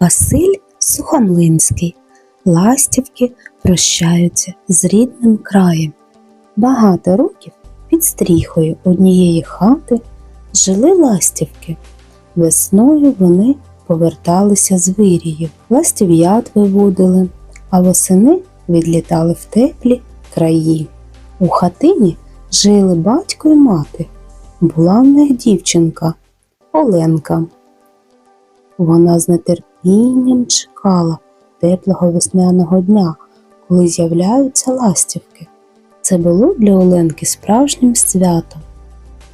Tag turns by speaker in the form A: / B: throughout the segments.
A: Василь Сухомлинський. Ластівки прощаються з рідним краєм. Багато років під стріхою однієї хати жили ластівки. Весною вони поверталися з вирію, ластів'ят виводили, а восени відлітали в теплі краї. У хатині жили батько і мати. Була в них дівчинка Оленка. Вона з нетерпінням чекала теплого весняного дня, коли з'являються ластівки. Це було для Оленки справжнім святом.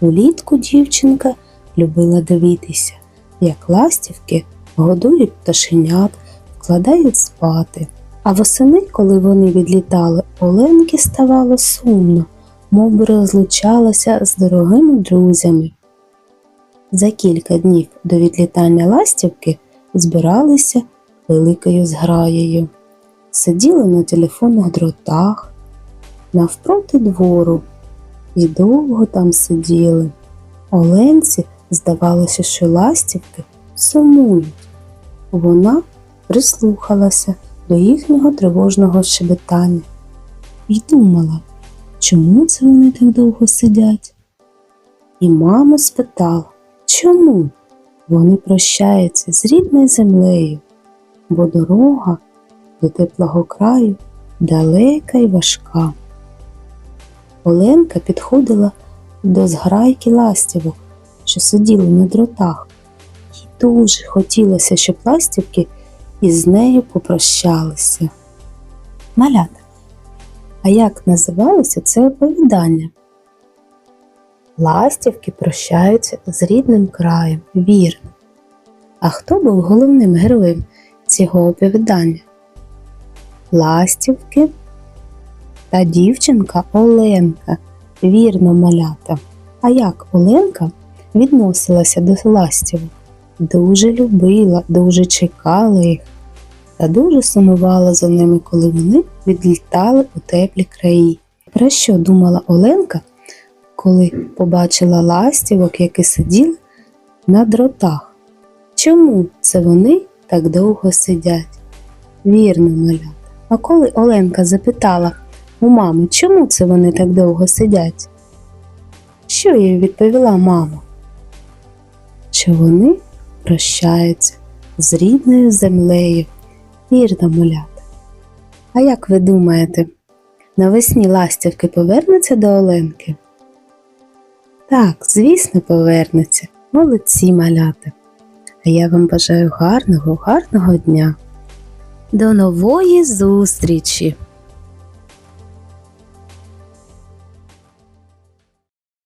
A: Улітку дівчинка любила дивитися, як ластівки годують пташенят, вкладають спати. А восени, коли вони відлітали, Оленки ставало сумно, мов би розлучалася з дорогими друзями. За кілька днів до відлітання ластівки збиралися великою зграєю, сиділи на телефонних дротах, навпроти двору і довго там сиділи. Оленці здавалося, що ластівки сумують. Вона прислухалася до їхнього тривожного щебетання і думала, чому це вони так довго сидять. І мама спитала, чому вони прощаються з рідною землею, бо дорога до теплого краю далека й важка. Оленка підходила до зграйки ластівок, що сиділи на дротах. Їй дуже хотілося, щоб ластівки із нею попрощалися. Малята, а як називалося це оповідання? Ластівки прощаються з рідним краєм, вірно. А хто був головним героєм цього оповідання? Ластівки та дівчинка Оленка, вірно малята. А як Оленка відносилася до ластівок? Дуже любила, дуже чекала їх та дуже сумувала за ними, коли вони відлітали у теплі краї. Про що думала Оленка, коли побачила ластівок, які сиділи на дротах? Чому це вони так довго сидять? Вірно, малята. А коли Оленка запитала у мами, чому це вони так довго сидять? Що їй відповіла мама? Що вони прощаються з рідною землею, вірно, малята. А як ви думаєте, навесні ластівки повернуться до Оленки? Так, звісно, повернеться. Молодці маляти. А я вам бажаю гарного, гарного дня. До нової зустрічі!